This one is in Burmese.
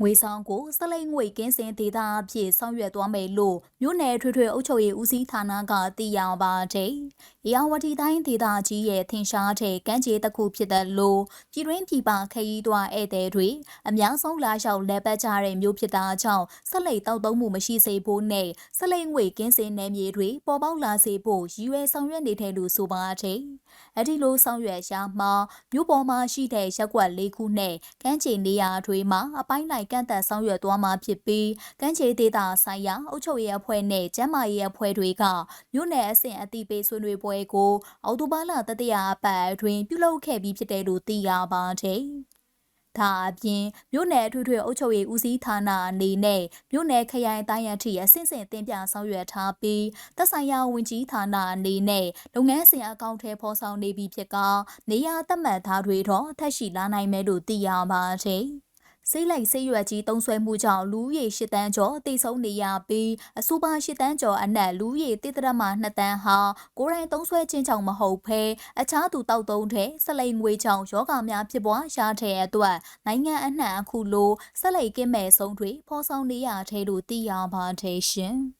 ငွေဆောင်ကိုစလိတ်ငွေကင်းစင်ဒေတာအဖြစ်ဆောင်ရွက်သွားမယ်လို့မြို့နယ်ထွေထွေအုပ်ချုပ်ရေးဦးစီးဌာနကသိရပါတယ်။ ရေယာဝတီတိုင်းဒေတာကြီးရဲ့ထင်ရှားတဲ့ကမ်းခြေတစ်ခုဖြစ်တဲ့လို့ပြည်တွင်းပြည်ပခရီးသွားဧည့်သည်တွေအများဆုံးလာရောက်လက်ပတ်ကြတဲ့မြို့ဖြစ်တာကြောင့်စလိတ်တောက်သုံးမှုမရှိစေဖို့နဲ့စလိတ်ငွေကင်းစင်နယ်မြေတွေပေါ်ပေါက်လာစေဖို့ရည်ရွယ်ဆောင်ရွက်နေတဲ့လို့ဆိုပါတယ်။အဲ့ဒီလိုဆောင်ရွက်ရာမှာမြို့ပေါ်မှာရှိတဲ့ရက်ကွက်၄ခုနဲ့ကမ်းခြေနေရာတွေမှာအပိုင်းလိုက်ကန့်သက်ဆောင်ရွက်သွားမှာဖြစ်ပြီးကမ်းခြေဒေသဆိုင်ရာအုပ်ချုပ်ရေးအဖွဲ့နဲ့ကျန်းမာရေးအဖွဲ့တွေကမြို့နယ်အဆင့်အသိပေးဆွေးနွေးပွဲကိုအော်တိုဘာလတတိယအပတ်အတွင်းပြုလုပ်ခဲ့ပြီးဖြစ်တယ်လို့သိရပါတယ်။ဒါအပြင်မြို့နယ်အထွေထွေအုပ်ချုပ်ရေးဦးစီးဌာနအနေနဲ့မြို့နယ်ခရိုင်တိုင်းရန်ထိအဆင့်ဆင့်တင်ပြဆောင်ရွက်ထားပြီးသက်ဆိုင်ရာဝန်ကြီးဌာနအနေနဲ့လုပ်ငန်းစဉ်အကောင့်ထဲဖော်ဆောင်နေပြီးဖြစ်ကနေရာသတ်မှတ်ထားတွေတော့ထက်ရှိလာနိုင်မယ်လို့သိရပါတယ်။ စိတ်လိုက်စိတ်ရွက်ကြီးတုံးဆွဲမှုကြောင့်လူဦးရေ၈တန်းကျော်တိတ်ဆုံးနေရပြီးအဆိုပါ၈တန်းကျော်အနက်လူဦးရေတိတရမ2တန်းဟာကိုယ်တိုင်တုံးဆွဲခြင်းကြောင့်မဟုတ်ဘဲအခြားသူတောက်သုံးတဲ့ဆက်လိမ်ငွေကြောင့်ယောဂများဖြစ်ပွားရတဲ့အတွက်နိုင်ငံအနှံ့အခုလိုဆက်လိမ်ကင်းမဲ့ဆုံးတွေဖော်ဆောင်နေရတဲ့လို့သိရပါတယ်ရှင်။